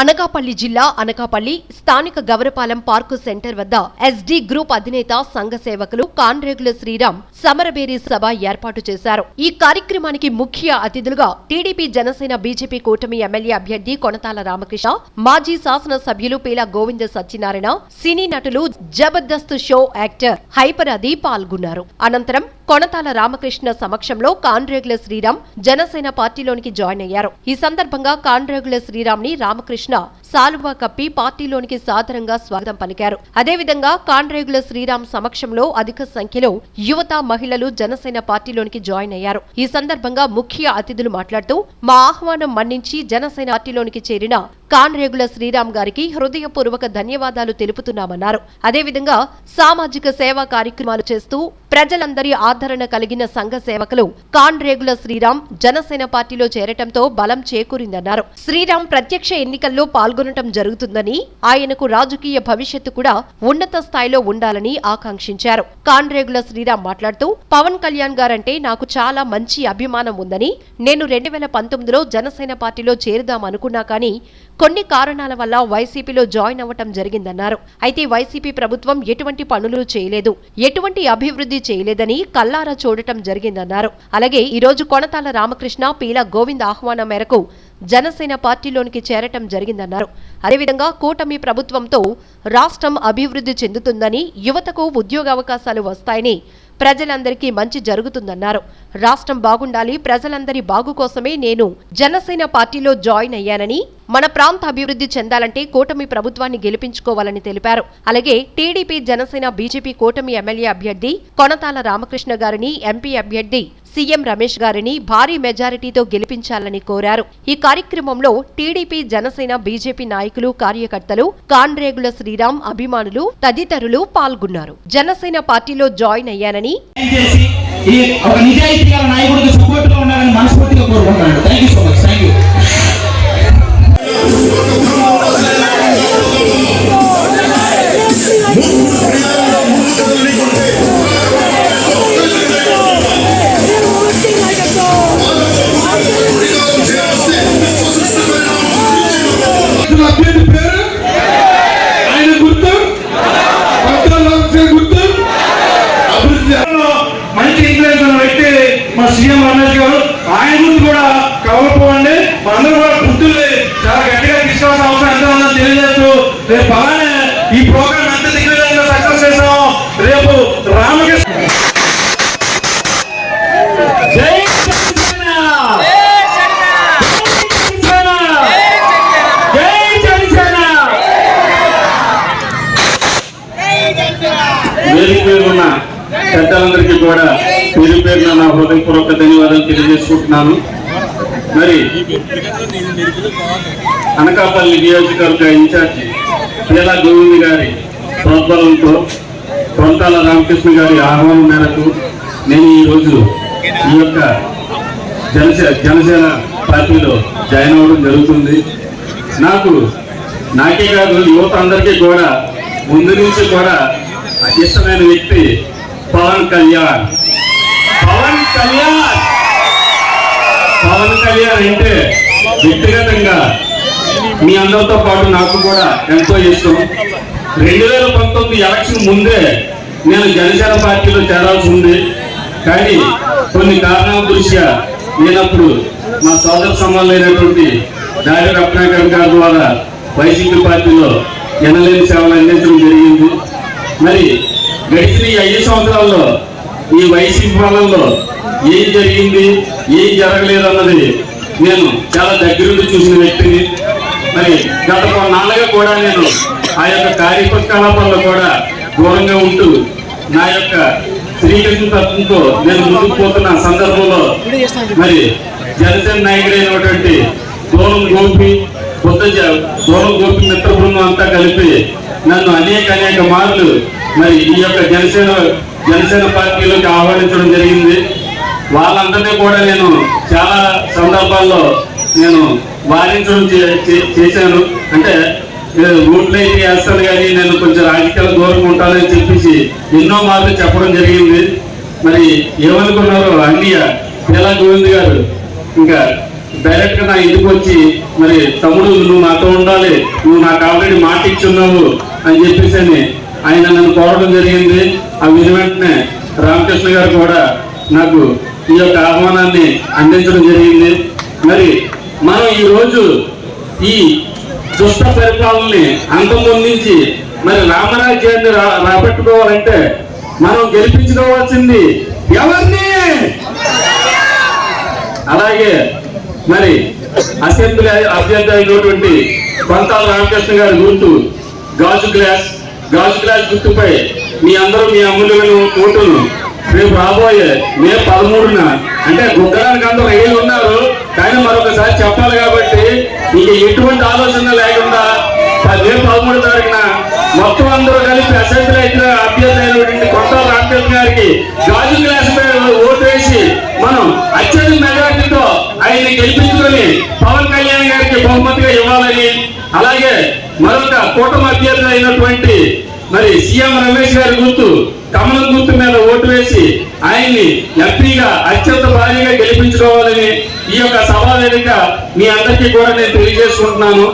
అనకాపల్లి జిల్లా అనకాపల్లి స్థానిక Gavarapalem park centre వద్ద ఎస్డీ గ్రూప్ అధినేత సంఘ సేవకులు కాన్రేగుల శ్రీరామ్ సమరబేరి సభ ఏర్పాటు చేశారు. ఈ కార్యక్రమానికి ముఖ్య అతిథులుగా టీడీపీ జనసేన బీజేపీ కూటమి ఎమ్మెల్యే అభ్యర్థి కొనతాల రామకృష్ణ మాజీ శాసన సభ్యులు పీల గోవింద సత్యనారాయణ సినీ నటులు జబర్దస్త్ షో యాక్టర్ హైపరాది పాల్గొన్నారు. అనంతరం కొనతాల రామకృష్ణ సమక్షంలో కాన్రేగుల శ్రీరామ్ జనసేన పార్టీలోనికి జాయిన్ అయ్యారు. ఈ సందర్భంగా కాన్రేగుల శ్రీరామ్ని రామకృష్ణ సాలువా కప్పి పార్టీలోనికి సాదరంగా స్వాగతం పలికారు. అదేవిధంగా కాండ్రేగుల శ్రీరామ్ సమక్షంలో అధిక సంఖ్యలో యువత మహిళలు జనసేన పార్టీలోనికి జాయిన్ అయ్యారు. ఈ సందర్భంగా ముఖ్య అతిథులు మాట్లాడుతూ మా ఆహ్వానం మన్నించి జనసేన పార్టీలోనికి చేరిన కాన్రేగుల శ్రీరామ్ గారికి హృదయపూర్వక ధన్యవాదాలు తెలుపుతున్నామన్నారు. అదేవిధంగా సామాజిక సేవా కార్యక్రమాలు చేస్తూ ప్రజలందరి ఆదరణ కలిగిన సంఘ సేవకులు కాన్రేగుల శ్రీరామ్ జనసేన పార్టీలో చేరటంతో బలం చేకూరిందన్నారు. శ్రీరామ్ ప్రత్యక్ష ఎన్నికల్లో పాల్గొనటం జరుగుతుందని ఆయనకు రాజకీయ భవిష్యత్తు కూడా ఉన్నత స్థాయిలో ఉండాలని ఆకాంక్షించారు. కాన్రేగుల శ్రీరామ్ మాట్లాడుతూ పవన్ కళ్యాణ్ గారంటే నాకు చాలా మంచి అభిమానం ఉందని నేను రెండు వేల పంతొమ్మిదిలో జనసేన పార్టీలో చేరుదాం అనుకున్నా కానీ కొన్ని కారణాల వల్ల వైసీపీలో జాయిన్ అవ్వటం జరిగిందన్నారు. అయితే వైసీపీ ప్రభుత్వం ఎటువంటి పనులు చేయలేదు. ఎటువంటి అభివృద్ధి చేయలేదని కల్లారా చూడటం జరిగిందన్నారు. అలాగే ఈరోజు కొనతాల రామకృష్ణ పీల గోవింద్ ఆహ్వానం మేరకు జనసేన పార్టీలోనికి చేరటం జరిగిందన్నారు. అదేవిధంగా కూటమి ప్రభుత్వంతో రాష్ట్రం అభివృద్ధి చెందుతుందని యువతకు ఉద్యోగావకాశాలు వస్తాయని ప్రజలందరికీ మంచి జరుగుతుందన్నారు. రాష్ట్రం బాగుండాలి ప్రజలందరి బాగు కోసమే నేను జనసేన పార్టీలో జాయిన్ అయ్యానని మన ప్రాంత అభివృద్ధి చెందాలంటే కూటమి ప్రభుత్వాన్ని గెలిపించుకోవాలని తెలిపారు. అలాగే టీడీపీ జనసేన బీజేపీ కూటమి ఎమ్మెల్యే అభ్యర్థి కొనతాల రామకృష్ణ గారిని ఎంపీ అభ్యర్థి సీఎం రమేష్ గారిని భారీ మెజారిటీతో గెలిపించాలని కోరారు. ఈ కార్యక్రమంలో టీడీపీ జనసేన బీజేపీ నాయకులు కార్యకర్తలు కాన్రేగుల శ్రీరామ్ అభిమానులు తదితరులు పాల్గొన్నారు. జనసేన పార్టీలో జాయిన్ అయ్యానని ఈ ఒక నిజాయితీ గల నాయకుడికి సపోర్ట్గా ఉండాలని మనస్ఫూర్తిగా కోరుకుంటున్నాను. రమేష్ గారు ఆయన గురించి కూడా కవలపోండి మనందరూ కూడా గుర్తుల్ని చాలా గట్టిగా తీసుకోవాల్సిన అవసరం ఎంత ఉందని తెలియజేస్తూ రేపు అలానే ఈ ప్రోగ్రామ్ ఎంత దిగ్విజయంగా సక్సెస్ చేసాం రేపు రామకృష్ణ వేదిక మీద ఉన్న పెద్దలందరికీ కూడా పేరు పేరున నా హృదయపూర్వక ధన్యవాదాలు తెలియజేసుకుంటున్నాను. మరి అనకాపల్లి నియోజకవర్గ ఇన్ఛార్జి పేలా గోవింద్ గారి ప్రోద్బలంతో కొంతాల రామకృష్ణ గారి ఆహ్వానం మేరకు నేను ఈరోజు ఈ యొక్క జనసేన జనసేన పార్టీలో జాయిన్ అవ్వడం జరుగుతుంది. నాకు నాకే కాదు యువత అందరికీ కూడా ముందు నుంచి కూడా ఇష్టమైన వ్యక్తి పవన్ కళ్యాణ్. కళ్యాణ్! పవన్ కళ్యాణ్ అంటే వ్యక్తిగతంగా మీ అందరితో పాటు నాకు కూడా ఎంతో ఇష్టం. రెండు వేల పంతొమ్మిది ఎలక్షన్ ముందే నేను జనసేన పార్టీలో చేరాల్సి ఉంది. కానీ కొన్ని కారణాల దృష్ట్యా నేనప్పుడు మా సోదర సంబంధమైనటువంటి దాడి రత్నాకర్ గారి ద్వారా వైసీపీ పార్టీలో ఎనలేని సేవలు అందించడం జరిగింది. మరి గడిచిన ఈ ఐదు సంవత్సరాల్లో ఈ వైసీపీ పాలనలో ఏం జరిగింది? ఏం జరగలేదు అన్నది నేను చాలా దగ్గరుండి చూసిన వ్యక్తిని. మరి గత కొన్నాళ్ళుగా కూడా నేను ఆ యొక్క కార్యకలాపాల్లో కూడా దూరంగా ఉంటూ నా యొక్క శ్రీకృష్ణ తత్వంతో నేను ముందుకు పోతున్న సందర్భంలో మరి జనసేన నాయకుడైనటువంటి దూరం గోపి బుద్ధ దూరం గోపి మిత్ర బృందం అంతా కలిపి నన్ను అనేక అనేక మార్లు మరి ఈ యొక్క జనసేన జనసేన పార్టీలోకి ఆహ్వానించడం జరిగింది. వాళ్ళందరినీ కూడా నేను చాలా సందర్భాల్లో నేను వారించడం చే- చే- చేశాను. అంటే ఏ, అయితే వేస్తాను కానీ నేను కొంచెం రాజకీయాలు దూరంగా ఉంటానని చెప్పేసి ఎన్నో మార్లు చెప్పడం జరిగింది. మరి ఏమనుకున్నారు అన్నయ్య పేలా గోవింద్ గారు ఇంకా డైరెక్ట్గా నా ఇంటికి వచ్చి మరి తమ్ముడు నువ్వు నాతో ఉండాలి. నువ్వు నాకు ఆల్రెడీ మాట ఇచ్చున్నావు అని చెప్పేసి అని ఆయన నన్ను కోరడం జరిగింది. ఆ విని వెంటనే రామకృష్ణ గారు కూడా నాకు ఈ యొక్క ఆహ్వానాన్ని అందించడం జరిగింది. మరి మనం ఈ రోజు ఈ దుష్ట పరిపాలనని అంతమొందించి మరి రామరాజ్యాన్ని రా రాబట్టుకోవాలంటే మనం గెలిపించుకోవాల్సింది ఎవరిని? అలాగే మరి అసెంబ్లీ అభ్యర్థి అయినటువంటి కొంతాల రామకృష్ణ గారి గుర్తు గాజు గ్లాస్ గాజు గ్లాస్ గుర్తుపై మీ అందరూ మీ అమూల్యమైన ఓటును రేపు రాబోయే మే పదమూడున అంటే గుగ్గడానికి అందరూ రైలు ఉన్నారు కానీ మరొకసారి చెప్పాలి కాబట్టి ఇక ఎటువంటి ఆలోచన లేకుండా మే పదమూడు తారీఖున మొత్తం అందరూ కలిపి అసెంబ్లీ అయితే అభ్యర్థి అయినటువంటి కొత్త రామకృష్ణ గారికి గాజు గ్లాస్ పై ఓటు వేసి మనం అత్యధిక మెజార్టీతో ఆయన గెలిపించుకొని పవన్ కళ్యాణ్ గారికి బహుమతిగా ఇవ్వాలని అలాగే మరొక కూటమి అభ్యర్థి అయినటువంటి మరి సీఎం రమేష్ గారి గుర్తు కమలం గుర్తు మీద ఓటు వేసి ఆయన్ని ఎంపీగా అత్యంత భారీగా గెలిపించుకోవాలని ఈ యొక్క సభా వేదిక మీ అందరికీ కూడా నేను తెలియజేసుకుంటున్నాను.